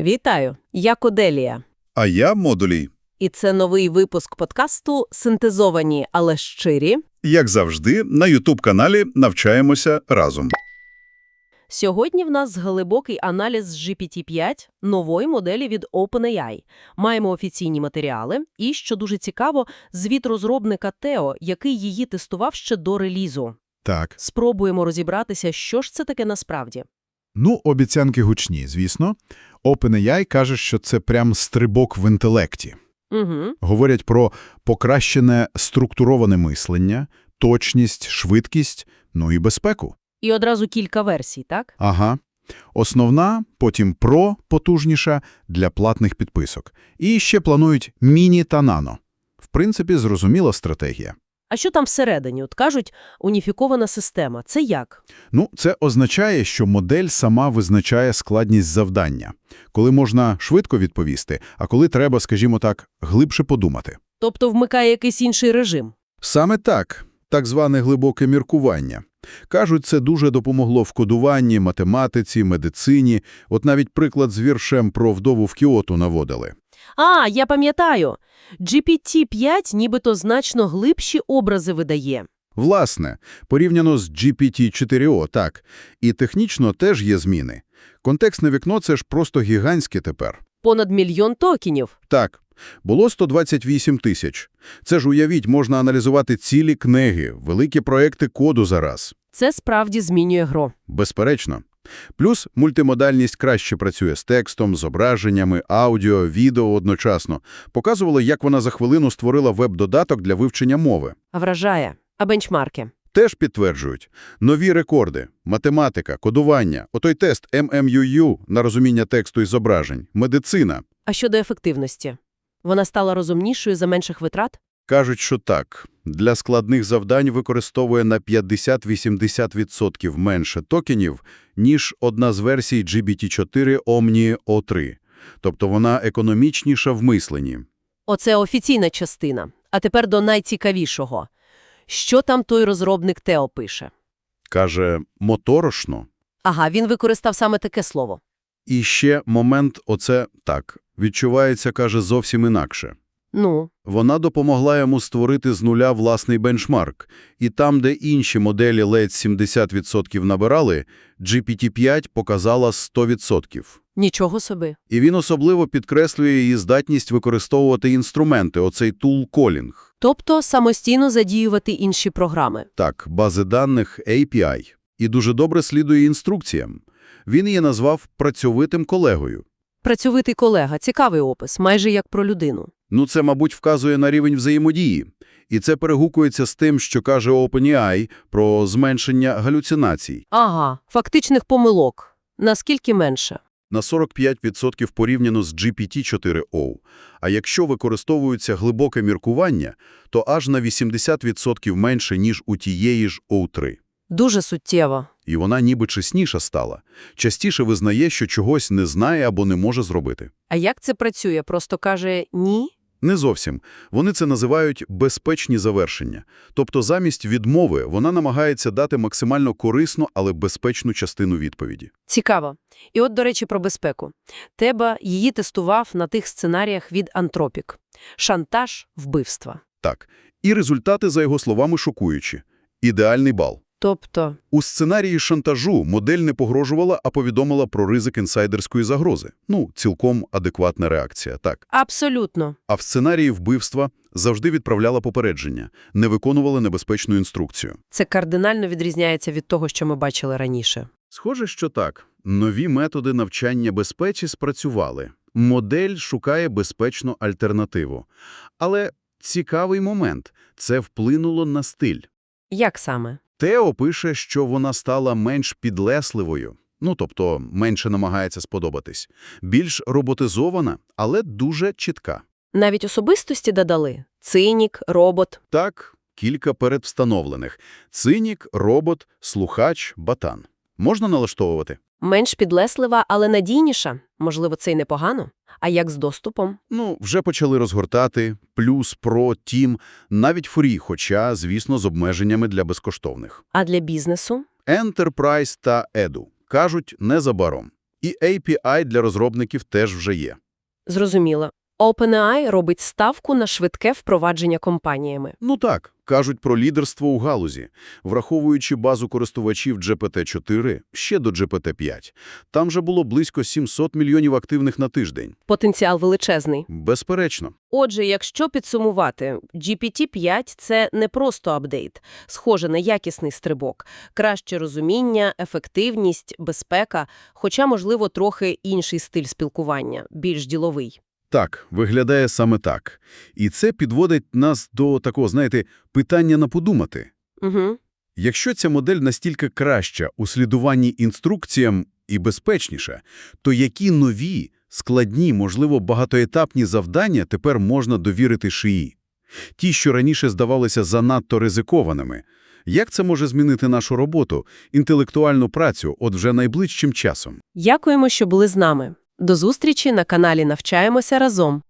Вітаю, я Коделія. А я модулій. І це новий випуск подкасту «Синтезовані, але щирі». Як завжди, на Ютуб-каналі навчаємося разом. Сьогодні в нас глибокий аналіз GPT-5, нової моделі від OpenAI. Маємо офіційні матеріали і, що дуже цікаво, звіт розробника Тео, який її тестував ще до релізу. Так. Спробуємо розібратися, що ж це таке насправді. Ну, обіцянки гучні, звісно. OpenAI каже, що це прям стрибок в інтелекті. Угу. Говорять про покращене структуроване мислення, точність, швидкість, ну і безпеку. І одразу кілька версій, так? Ага. Основна, потім про потужніша для платних підписок. І ще планують міні та нано. В принципі, зрозуміла стратегія. А що там всередині? От кажуть, уніфікована система. Це як? Ну, це означає, що модель сама визначає складність завдання, коли можна швидко відповісти, а коли треба, скажімо так, глибше подумати. Тобто вмикає якийсь інший режим? Саме так, так зване глибоке міркування. Кажуть, це дуже допомогло в кодуванні, математиці, медицині. От навіть приклад з віршем про вдову в Кіоту наводили. А, я пам'ятаю. GPT-5 нібито значно глибші образи видає. Власне, порівняно з GPT-4o, так, і технічно теж є зміни. Контекстне вікно – це ж просто гігантське тепер. Понад мільйон токенів. Так, було 128 тисяч. Це ж, уявіть, можна аналізувати цілі книги, великі проекти коду за раз. Це справді змінює гру. Безперечно. Плюс мультимодальність краще працює з текстом, зображеннями, аудіо, відео одночасно. Показувало, як вона за хвилину створила веб-додаток для вивчення мови. А вражає. А бенчмарки? Теж підтверджують. Нові рекорди, математика, кодування, отой тест MMUU на розуміння тексту і зображень, медицина. А щодо ефективності? Вона стала розумнішою за менших витрат? Кажуть, що так. Для складних завдань використовує на 50-80% менше токенів, ніж одна з версій GPT-4 Omni O3. Тобто вона економічніша в мисленні. Оце офіційна частина. А тепер до найцікавішого. Що там той розробник Тео пише? Каже, моторошно. Ага, він використав саме таке слово. І ще момент оце так. Відчувається, каже, зовсім інакше. Ну, Вона допомогла йому створити з нуля власний бенчмарк. І там, де інші моделі ледь 70% набирали, GPT-5 показала 100%. нічого собі. І він особливо підкреслює її здатність використовувати інструменти, оцей тул-колінг. Тобто самостійно задіювати інші програми. Так, бази даних API. І дуже добре слідує інструкціям. Він її назвав працьовитим колегою. Працьовитий колега, цікавий опис, майже як про людину. Ну, це, мабуть, вказує на рівень взаємодії. І це перегукується з тим, що каже OpenAI про зменшення галюцинацій. Ага, фактичних помилок. Наскільки менше? На 45% порівняно з GPT-4o. А якщо використовується глибоке міркування, то аж на 80% менше, ніж у тієї ж O3. Дуже суттєво. І вона ніби чесніша стала. Частіше визнає, що чогось не знає або не може зробити. А як це працює? Просто каже «ні»? Не зовсім. Вони це називають безпечні завершення. Тобто замість відмови вона намагається дати максимально корисну, але безпечну частину відповіді. Цікаво. І от, до речі, про безпеку. Теба її тестував на тих сценаріях від Антропік. Шантаж, вбивства. Так. І результати, за його словами, шокуючі. Ідеальний бал. Тобто, У сценарії шантажу модель не погрожувала, а повідомила про ризик інсайдерської загрози. Ну, цілком адекватна реакція, так. абсолютно. А в сценарії вбивства завжди відправляла попередження, не виконувала небезпечну інструкцію. Це кардинально відрізняється від того, що ми бачили раніше. Схоже, що так. Нові методи навчання безпеці спрацювали. Модель шукає безпечну альтернативу. Але цікавий момент – це вплинуло на стиль. Як саме? Тео пише, що вона стала менш підлесливою, ну, тобто менше намагається сподобатись, більш роботизована, але дуже чітка. Навіть особистості додали? Цинік, робот. Так, кілька передвстановлених – цинік, робот, слухач, батан. Можна налаштовувати? Менш підлеслива, але надійніша. Можливо, це й непогано. А як з доступом? Ну, вже почали розгортати, плюс, про, тім, навіть фрі, хоча, звісно, з обмеженнями для безкоштовних. А для бізнесу? Enterprise та Edu. Кажуть, незабаром. І API для розробників теж вже є. Зрозуміло. OpenAI робить ставку на швидке впровадження компаніями. Ну так, кажуть про лідерство у галузі, враховуючи базу користувачів GPT-4 ще до GPT-5. Там же було близько 700 мільйонів активних на тиждень. Потенціал величезний. Безперечно. Отже, якщо підсумувати, GPT-5 – це не просто апдейт, схоже на якісний стрибок, краще розуміння, ефективність, безпека, хоча, можливо, трохи інший стиль спілкування, більш діловий. Так, виглядає саме так. І це підводить нас до такого, знаєте, питання на подумати. Угу. Якщо ця модель настільки краща у слідуванні інструкціям і безпечніша, то які нові, складні, можливо, багатоетапні завдання тепер можна довірити шиї? Ті, що раніше здавалися занадто ризикованими. Як це може змінити нашу роботу, інтелектуальну працю от вже найближчим часом? Дякуємо, що були з нами. До зустрічі на каналі «Навчаємося разом».